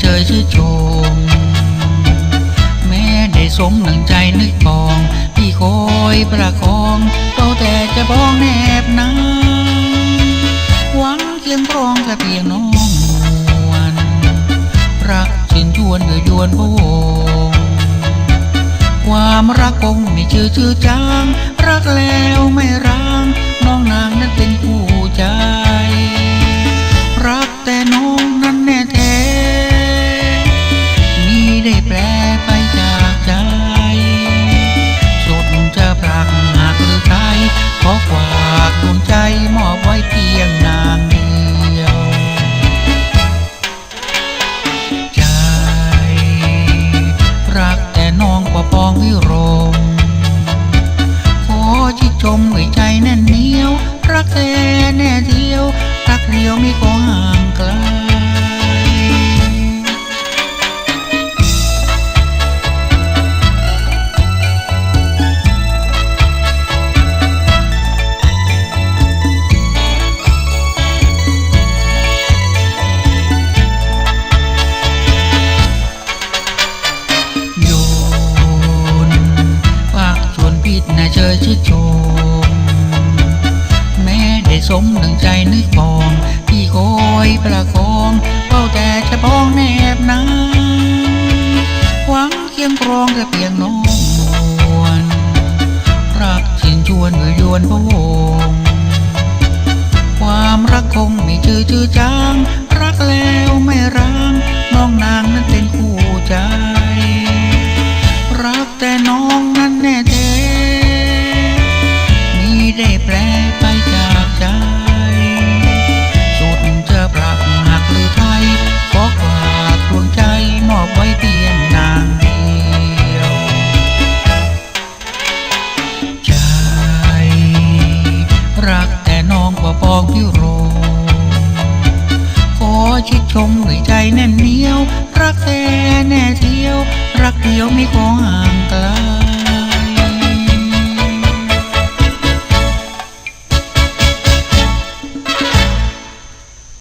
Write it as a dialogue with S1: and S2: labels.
S1: เชยชื่อชม แม้ได้สมหนังใจนึกปอง พี่คอยประคองเฝ้าแต่จะบ้องแนบนางหวังเคียงครองแต่เพียงน้องนวลรักชื่นชวนเดือยวนพะวความรักคงไม่ชื่อชื่อจาง รักแล้วไม่ร้า แน่เดียวรักเดียวไม่ขอห่างไกลโยนปากชวนพิษน่าเชยชื่อชมแม้ ได้สมดังใจนึกปองพี่คอยประคองเฝ้าแต่จะพ้องแนบนาหวังเคียงครองแต่เพียงน้องนวลรักชื่นชวนเมื่อยวนพะวงความรักคงไม่ชื่อชื่อจางรักแล้วไม่รัก รักแต่น้องกว่าปองพิรขอชิดชมด้วยใจแน่นเหนียว รักแต่แน่เที่ยว รักเดียวไม่ของ